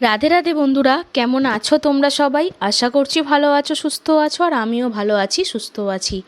রাধে রাধে বন্ধুরা, কেমন আছো তোমরা সবাই? আশা করছি ভালো আছো, সুস্থ আছো, আর আমিও ভালো আছি, সুস্থ আছি।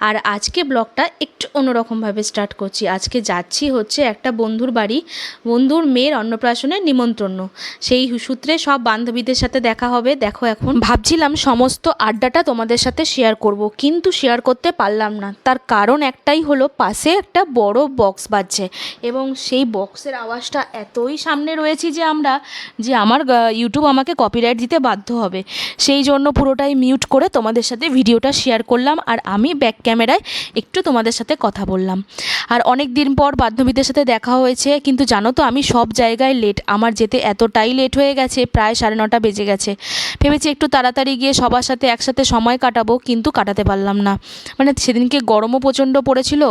আর আজকে ব্লগটা একটু অন্যরকমভাবে স্টার্ট করছি। আজকে যাচ্ছি হচ্ছে একটা বন্ধুর বাড়ি, বন্ধুর মেয়ের অন্নপ্রাশনের নিমন্ত্রণ। সেই সূত্রে সব বান্ধবীদের সাথে দেখা হবে। দেখো এখন, ভাবছিলাম সমস্ত আড্ডাটা তোমাদের সাথে শেয়ার করব, কিন্তু শেয়ার করতে পারলাম না। তার কারণ একটাই হলো, পাশে একটা বড় বক্স বাজছে। এবং সেই বক্সের আওয়াজটা এতই সামনে রয়েছি যে আমরা, যে আমার ইউটিউব আমাকে কপিরাইট দিতে বাধ্য হবে। সেই জন্য পুরোটাই মিউট করে তোমাদের সাথে ভিডিওটা শেয়ার করলাম আর আমি ব্যাক ক্যামেরায় একটু তোমাদের সাথে কথা বললাম। আর অনেক দিন পর বান্ধবীদের সাথে দেখা হয়েছে, কিন্তু জানো তো আমি সব জায়গায় লেট আমার যেতে এতটাই লেট হয়ে গেছে, প্রায় সাড়ে নটা বেজে গেছে। ভেবেছি একটু তাড়াতাড়ি গিয়ে সবার সাথে একসাথে সময় কাটাবো, কিন্তু কাটাতে পারলাম না। মানে সেদিনকে গরমও প্রচণ্ড পড়েছিল,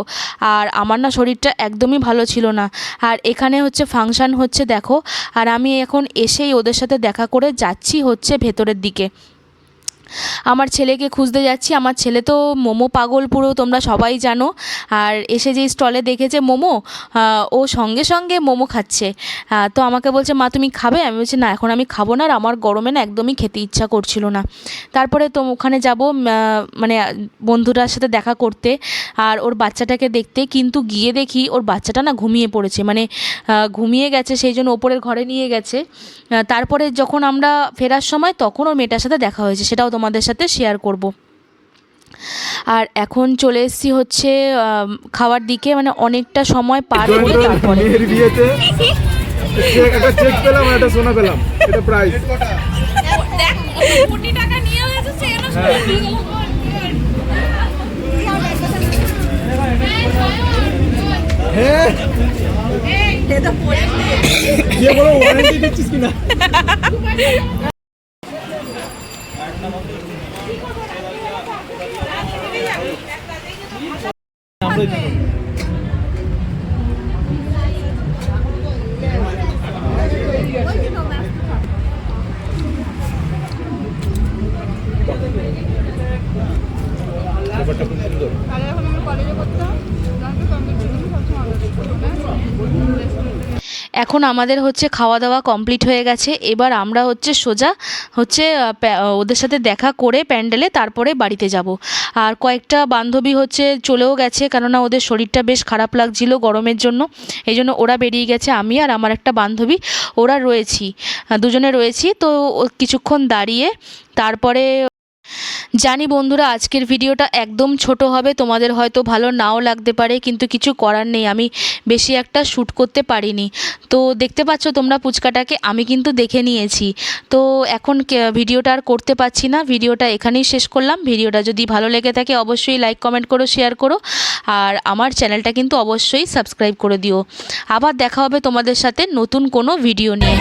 আর আমার না শরীরটা একদমই ভালো ছিল না। আর এখানে হচ্ছে ফাংশান হচ্ছে দেখো, আর আমি এখন এসেই ওদের সাথে দেখা করে যাচ্ছি হচ্ছে ভেতরের দিকে। আমার ছেলেকে খুঁজতে যাচ্ছি, আমার ছেলে তো মোমো পাগল পুরো, তোমরা সবাই জানো। আর এসে যেই স্টলে দেখেছে মোমো ও সঙ্গে সঙ্গে মোমো খাচ্ছে। তো আমাকে বলছে, মা, তুমি খাবে? আমি বলছি, না, এখন আমি খাব না আর আমার গরমে না একদমই খেতে ইচ্ছা করছিল না। তারপরে তো ওখানে যাব মানে বন্ধুটার সাথে দেখা করতে। আর ওর বাচ্চাটাকে দেখতে, কিন্তু গিয়ে দেখি ওর বাচ্চাটা না ঘুমিয়ে পড়েছে। মানে ঘুমিয়ে গেছে, সেই জন্য ওপরের ঘরে নিয়ে গেছে। তারপরে যখন আমরা ফেরার সময়, তখন ওর মেয়েটার সাথে দেখা হয়েছে, সেটাও তোমাদের সাথে শেয়ার করব। আর এখন চলে এসেছি হচ্ছে খাওয়ার দিকে মানে অনেকটা সময় পার করে তারপরে। চেক পেলাম আর সোনা পেলাম। এটা প্রাইস কোটি টাকা নিয়ে গেছে হ্যাঁ কলেজে করতাম কম্পিউটার সবসময় এখন আমাদের হচ্ছে খাওয়া দাওয়া কমপ্লিট হয়ে গেছে। এবার আমরা হচ্ছে সোজা হচ্ছে ওদের সাথে দেখা করে প্যান্ডেলে তারপরে বাড়িতে যাব। আর কয়েকটা বান্ধবী হচ্ছে চলেও গেছে, কেননা ওদের শরীরটা বেশ খারাপ লাগছিল গরমের জন্য। এই জন্য ওরা বেরিয়ে গেছে, আমি আর আমার একটা বান্ধবী, ওরা রয়েছি দুজনে রয়েছি। তো কিছুক্ষণ দাঁড়িয়ে তারপরে জানি বন্ধুরা, আজকের ভিডিওটা একদম ছোট হবে, তোমাদের হয়তো ভালো নাও লাগতে পারে, কিন্তু কিছু করার নেই, আমি বেশি একটা শ্যুট করতে পারিনি। তো দেখতে পাচ্ছ তোমরা পুচকাটাকে, আমি কিন্তু দেখে নিয়েছি। তো এখন ভিডিওটা আর করতে পারছি না, ভিডিওটা এখানেই শেষ করলাম। ভিডিওটা যদি ভালো লেগে থাকে, অবশ্যই লাইক কমেন্ট করো শেয়ার করো, আর আমার চ্যানেলটা কিন্তু অবশ্যই সাবস্ক্রাইব করে দিও। আবার দেখা হবে তোমাদের সাথে নতুন কোনো ভিডিও নিয়ে।